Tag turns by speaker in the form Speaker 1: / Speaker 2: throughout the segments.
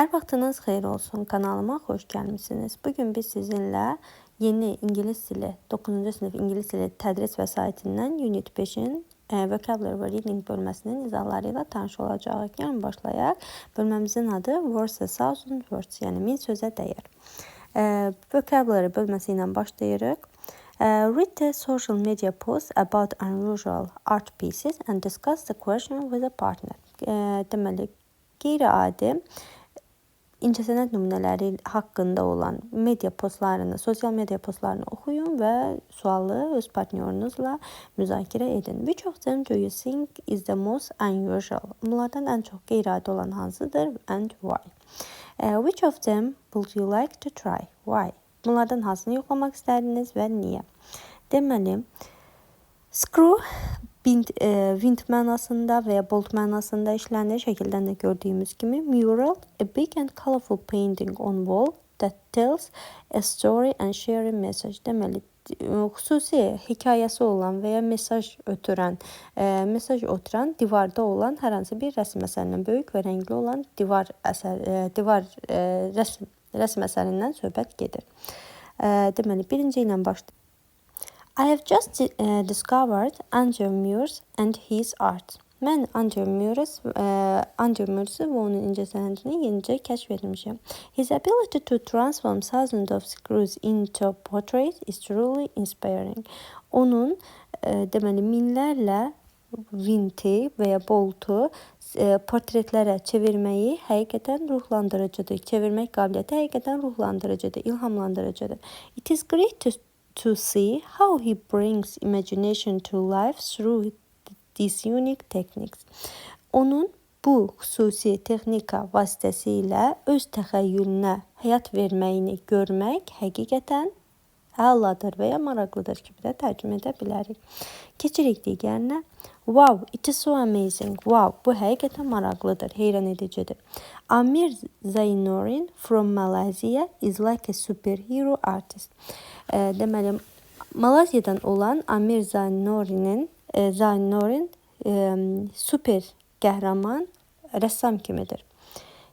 Speaker 1: Her vaxtınız xeyir olsun. Kanalıma xoş gəlmisiniz. Bugün biz sizinlə yeni İngilis dili 9-cu sinif İngilis dili tədris vəsaitindən Unit 5-in e, Vocabulary və Reading bölməsinin izahları ilə tanış olacağıq. Gəlin başlayaq. Bölməmizin adı Words a Thousand Words, yəni min sözə dəyər. E, Vocabulary bölməsi ilə başlayırıq. E, read the social media posts about unusual art pieces and discuss the question with a partner. E, deməli, qeyri-adi incəsənət nümunələri haqqında olan media postlarını, sosial media postlarını oxuyun və sualı öz partnyorunuzla müzakirə edin. Of them do you think is the most unusual? Bunlardan ən çox qeyri-adi olan hansıdır and why? Uh, which of them would you like to try? Why? Bunlardan hansını yoxlamaq istərdiniz və niyə? Deməli, screw Wind, e, wind mənasında və ya bolt mənasında işlənir. Şəkildən də gördüyümüz kimi mural, a big and colorful painting on wall that tells a story and share a message. Deməli, xüsusi hekayəsi olan və ya mesaj ötürən, e, mesaj ötürən divarda olan hər hansı bir rəsm əsərindən böyük və rəngli olan divar əsər, e, divar e, rəsm, rəsm əsərindən söhbət gedir. E, deməli, birinci ilə başlayırıq. I have just uh, discovered Andrew Mures and his art. Mən Andrew Mures, uh, Andrew Mures'ı və onun incəsənətini yenicə kəşf etmişəm. His ability to transform thousands of screws into portraits is truly inspiring. Onun uh, deməli minlərlə vinti və ya boltu e, portretlərə çevirməyi həqiqətən ruhlandırıcıdır. Çevirmək qabiliyyəti həqiqətən ruhlandırıcıdır, ilhamlandırıcıdır. It is great to to see how he brings imagination to life through these unique techniques. Onun bu xüsusi texnika vasitəsilə öz təxəyyülünə həyat verməyini görmək həqiqətən əladır və ya maraqlıdır kimi də tərcümə edə bilərik. Keçirik digərinə. Wow, it is so amazing. Wow, bu həqiqətən maraqlıdır, heyran edicidir. Amir Zainorin from Malaysia is like a superhero artist. Deməli, Malaziyadan olan Amir Zainorin'in Zainorin e, super qəhrəman rəssam kimidir.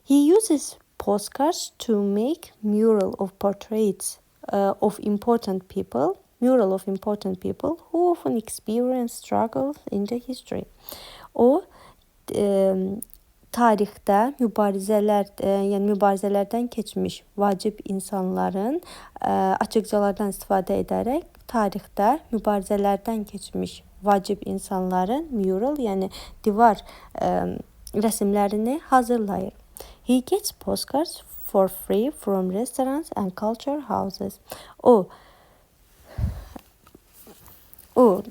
Speaker 1: He uses postcards to make mural of portraits uh, of important people, mural of important people who often experience struggles in the history. O e, tarixdə mübarizələr, e, yəni mübarizələrdən keçmiş vacib insanların e, açıqcalardan istifadə edərək tarixdə mübarizələrdən keçmiş vacib insanların mural, yəni divar e, rəsmlərini hazırlayır. He gets postcards for free from restaurants and culture houses. O o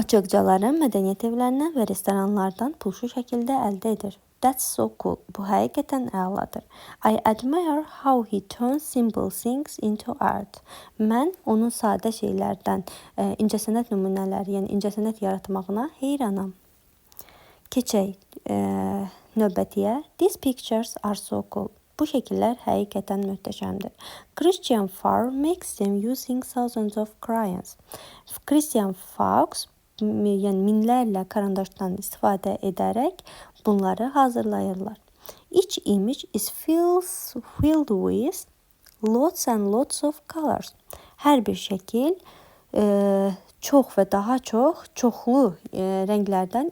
Speaker 1: açıqcaların mədəniyyət evlərindən və restoranlardan pulsuz şəkildə əldə edir. That's so cool. Bu həqiqətən əladır. I admire how he turns simple things into art. Mən onun sadə şeylərdən e, incəsənət nümunələri, yəni incəsənət yaratmağına heyranam. Keçək e, növbətiyə. These pictures are so cool. Bu şəkillər həqiqətən möhtəşəmdir. Christian Farr makes them using thousands of crayons. Christian Fox yəni minlərlə karandaşdan istifadə edərək bunları hazırlayırlar. Each image is filled with lots and lots of colors. Hər bir şəkil e, çox və daha çox çoxlu e, rənglərdən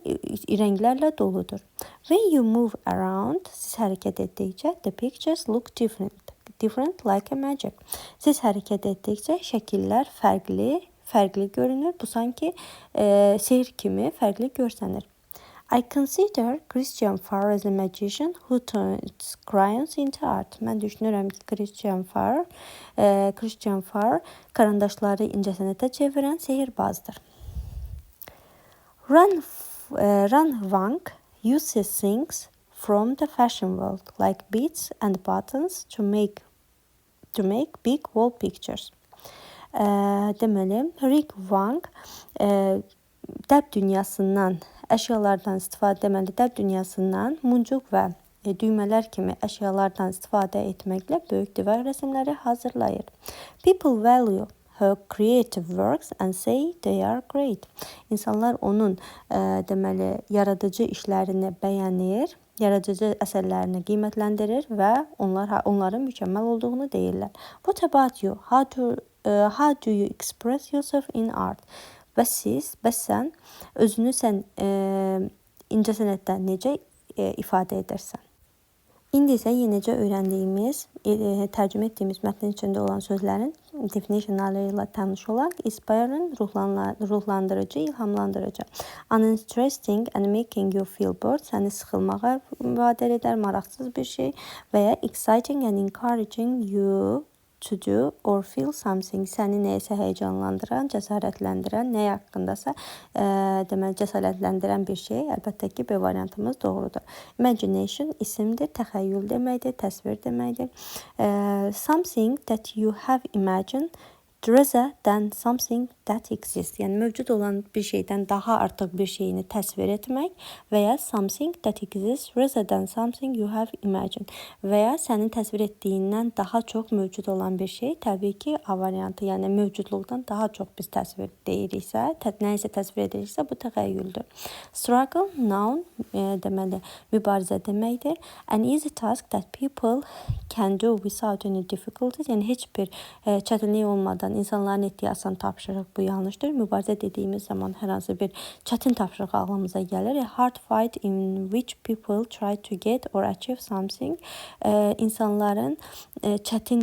Speaker 1: rənglərlə doludur. When you move around, siz hərəkət etdikcə the pictures look different. Different like a magic. Siz hərəkət etdikcə şəkillər fərqli, fərqli görünür. Bu sanki e, sehr kimi fərqli görsənir. I consider Christian Farr as a magician who turns crayons into art. Mən düşünürəm ki, Christian Farr, e, Christian Farr karandaşları incəsənətə çevirən sehirbazdır. Ran, e, Ran Wang uses things from the fashion world like beads and buttons to make to make big wall pictures. E, deməli, Rick Wang e, dəb dünyasından əşyalardan istifadə deməli, dəb dünyasından muncuq və e, düymələr kimi əşyalardan istifadə etməklə böyük divar rəsmləri hazırlayır. People value her creative works and say they are great. İnsanlar onun e, deməli yaradıcı işlərini bəyənir, yaradıcı əsərlərini qiymətləndirir və onlar onların mükəmməl olduğunu deyirlər. What about you? How to uh, how do you express yourself in art? Və siz, bəs sən özünü sən e, incəsənətdə necə e, ifadə edirsən? İndi isə yenicə öyrəndiyimiz, e, tərcümə etdiyimiz mətnin içində olan sözlərin definitionları ilə tanış olaq. Inspiring ruhlandırıcı, ilhamlandırıcı. Uninteresting and making you feel bored səni sıxılmağa vadar edər, maraqsız bir şey və ya exciting and encouraging you to do or feel something səni nəyəsə həyəcanlandıran, cəsarətləndirən, nə haqqındasa e, deməli cəsarətləndirən bir şey. Əlbəttə ki, B variantımız doğrudur. Imagination isimdir, təxəyyül deməkdir, təsvir deməkdir. E, something that you have imagined rather than something that exists. Yəni mövcud olan bir şeydən daha artıq bir şeyini təsvir etmək və ya something that exists rather than something you have imagined. Və ya sənin təsvir etdiyindən daha çox mövcud olan bir şey, təbii ki, A variantı, yəni mövcudluqdan daha çox biz təsvir deyiriksə, tə, nə isə təsvir ediriksə, bu təxəyyüldür. Struggle noun e, deməli mübarizə deməkdir. An easy task that people can do without any difficulties. Yəni heç bir e, çətinlik olmadan insanların etdiyi asan tapşırıq bu yanlışdır. Mübarizə dediyimiz zaman hər hansı bir çətin tapşırıq ağlımıza gəlir. A hard fight in which people try to get or achieve something. E, insanların e, çətin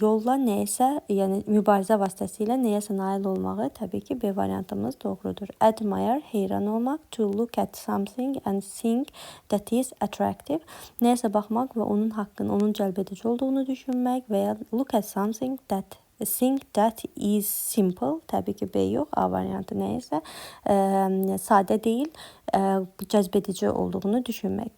Speaker 1: yolla nəyəsə, yəni mübarizə vasitəsilə nəyəsə nail olmağı təbii ki, B variantımız doğrudur. Admire, heyran olmaq, to look at something and think that is attractive. Nəyəsə baxmaq və onun haqqını, onun cəlb edici olduğunu düşünmək və ya look at something that think that is simple. Tabii ki B yok. A variantı neyse. E, sade değil. E, cezbedici olduğunu düşünmek.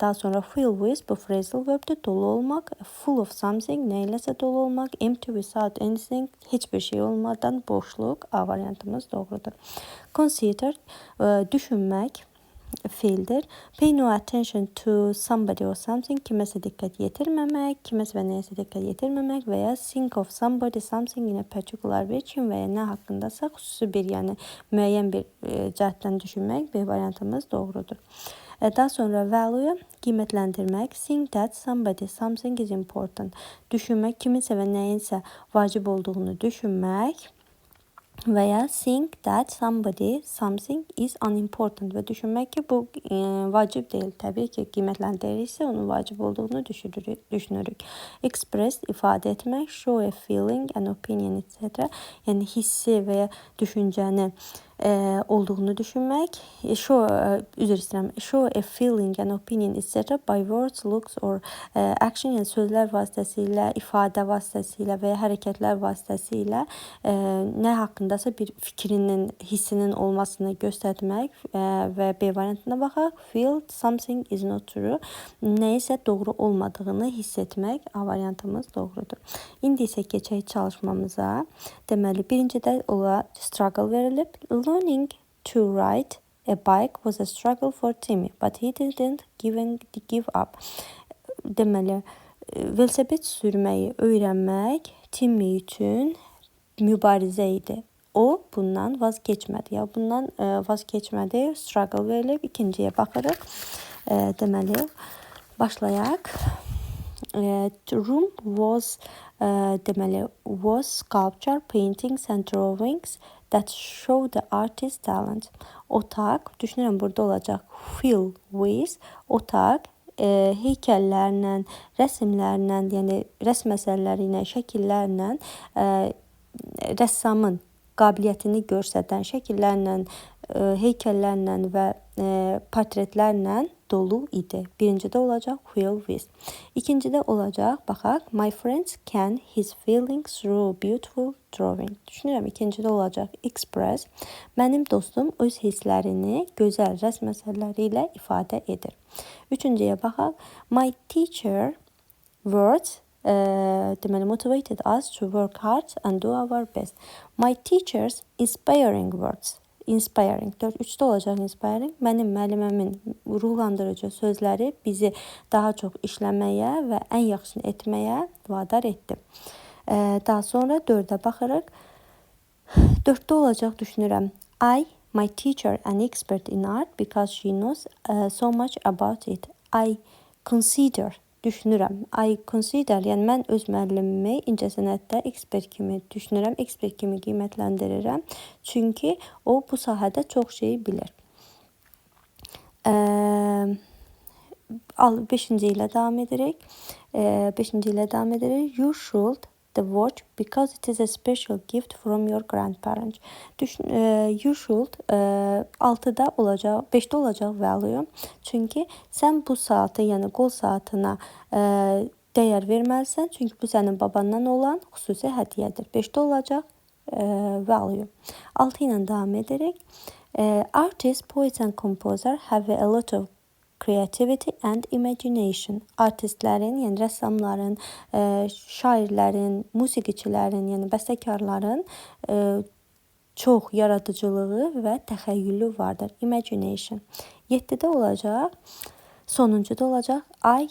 Speaker 1: Daha sonra fill with bu phrasal verb'de dolu olmak. Full of something neylese dolu olmak. Empty without anything hiçbir şey olmadan boşluk. A variantımız doğrudur. Consider düşünmek fiildir. Pay no attention to somebody or something kimese dikkat yetirmemek, kimese ve neyse dikkat yetirmemek veya think of somebody something in a particular way için veya ne hakkındasa hususi bir yani müəyyən bir e, cəhətdən düşünmək bir variantımız doğrudur. E, daha sonra value qiymətləndirmək, think that somebody something is important. Düşünmək, kiminsə və nəyinsə vacib olduğunu düşünmək veya think that somebody something is unimportant ve düşünmek ki bu e, vacip değil. Tabii ki kıymetlendirirse onun vacip olduğunu düşünürük. Express ifade etmek, show a feeling, an opinion etc. Yani hissi veya düşünceni e, olduğunu düşünmek. E, show, e, istəyirəm. Show a feeling, an opinion, etc. by words, looks or e, action, yəni sözlər vasitəsilə, ifadə vasitəsilə və ya hərəkətlər vasitəsilə e, nə haqqındasa bir fikrinin, hissinin olmasını göstərmək e, və B variantına baxaq. Feel something is not true. Nəyisə doğru olmadığını hiss etmək A variantımız doğrudur. İndi isə keçək çalışmamıza. Deməli, birincidə ola struggle verilib. Learning to ride a bike was a struggle for Timmy, but he didn't give, give up. Deməli, velosiped sürməyi öyrənmək Timmy üçün mübarizə idi. O bundan vazgeçmədi. Ya bundan e, vazgeçmədi. Struggle verilib. İkinciyə baxırıq. E, deməli, başlayaq. E, room was deməli was sculpture, paintings and drawings that show the artist's talent. Otaq, düşünürəm burada olacaq fill with, otaq e, heykəllərlə, rəsmlərlə, yəni rəsm əsərləri ilə, şəkillərlə e, rəssamın qabiliyyətini göstərən şəkillərlə, e, heykəllərlə və e, portretlərlə dolu idi. Birincidə olacaq will with. İkincidə olacaq, baxaq, my friends can his feelings through beautiful drawing. Düşünürəm ikincidə olacaq express. Mənim dostum öz hisslərini gözəl rəsm əsərləri ilə ifadə edir. Üçüncüyə baxaq, my teacher words e, deməli motivated us to work hard and do our best. My teachers inspiring words inspiring. 4 3'te olacaq inspiring. Mənim müəlliməmin ruhlandırıcı sözləri bizi daha çox işləməyə və ən yaxşısını etməyə vadar etdi. Ee, daha sonra 4-ə baxırıq. 4-də olacaq düşünürəm. I my teacher an expert in art because she knows uh, so much about it. I consider düşünürəm. I consider, yəni mən öz müəllimimi incəsənətdə ekspert kimi düşünürəm, ekspert kimi qiymətləndirirəm. Çünki o bu sahədə çox şey bilir. 5-ci ilə davam edirik. 5-ci ilə davam edirik. You should the watch because it is a special gift from your grandparents. Düşün, e, you should e, 6-da olacaq, 5-də olacaq value. Çünki sən bu saatı, yəni qol saatına e, dəyər verməlisən. Çünki bu sənin babandan olan xüsusi hədiyyədir. 5-də olacaq e, value. 6 ilə davam edirik. E, artists, poets and composer have a lot of creativity and imagination. Artistlərin, yəni rəssamların, e, şairlərin, musiqiçilərin, yəni bəstəkarların e, çox yaradıcılığı və təxəyyülü vardır. Imagination. 7-də olacaq. Sonuncuda olacaq. I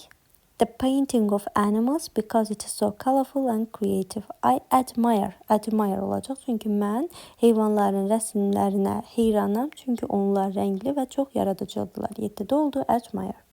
Speaker 1: the painting of animals because it is so colorful and creative. I admire, admire olacaq. Çünki mən heyvanların rəsmlərinə heyranam. Çünki onlar rəngli və çox yaradıcıdırlar. 7-də oldu admire.